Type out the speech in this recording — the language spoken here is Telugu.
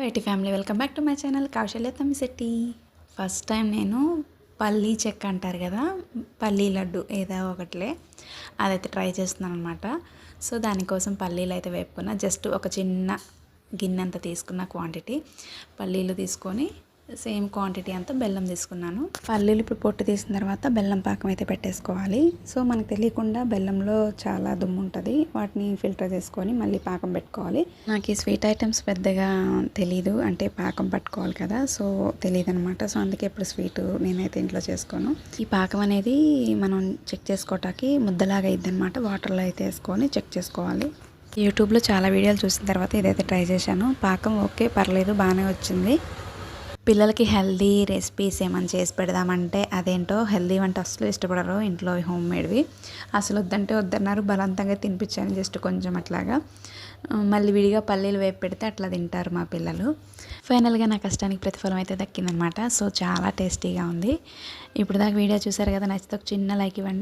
IT family welcome back to my channel Kaushalya Tammisetti first time నేను పల్లీ చెక్క అంటారు కదా పల్లీ లడ్డు ఏదో ఒకటిలే అదైతే ట్రై చేస్తున్నాను అనమాట సో దానికోసం పల్లీలు అయితే వేపుకున్నా జస్ట్ ఒక చిన్న గిన్నె అంత తీసుకున్న క్వాంటిటీ పల్లీలు తీసుకొని సేమ్ క్వాంటిటీ అంతా బెల్లం తీసుకున్నాను. పల్లీలు ఇప్పుడు పొట్టు తీసిన తర్వాత బెల్లం పాకం అయితే పెట్టేసుకోవాలి. సో మనకు తెలియకుండా బెల్లంలో చాలా దుమ్ము ఉంటుంది. వాటిని ఫిల్టర్ చేసుకొని మళ్ళీ పాకం పెట్టుకోవాలి. నాకు ఈ స్వీట్ ఐటమ్స్ పెద్దగా తెలీదు. అంటే పాకం పట్టుకోవాలి కదా సో తెలియదు అనమాట సో అందుకే ఇప్పుడు స్వీట్ నేనైతే ఇంట్లో చేసుకోను. ఈ పాకం అనేది మనం చెక్ చేసుకోవటానికి ముద్దలాగా అయింది అనమాట వాటర్లో అయితే వేసుకొని చెక్ చేసుకోవాలి. యూట్యూబ్లో చాలా వీడియోలు చూసిన తర్వాత ఇదైతే ట్రై చేశాను. పాకం ఓకే పర్లేదు బాగానే వచ్చింది. పిల్లలకి హెల్దీ రెసిపీస్ ఏమైనా చేసి పెడదామంటే అదేంటో హెల్దీ వంట అసలు ఇష్టపడరు ఇంట్లో హోమ్ మేడ్వి అసలు వద్దంటే వద్దన్నారు బలవంతంగా తినిపించాను జస్ట్ కొంచెం అట్లాగా. మళ్ళీ విడిగా పల్లీలు వేపు పెడితే అట్లా తింటారు మా పిల్లలు. ఫైనల్గా నా కష్టానికి ప్రతిఫలం అయితే దక్కిందనమాట సో చాలా టేస్టీగా ఉంది. ఇప్పుడు దాకా వీడియో చూసారు కదా నచ్చితే ఒక చిన్న లైక్ ఇవ్వండి.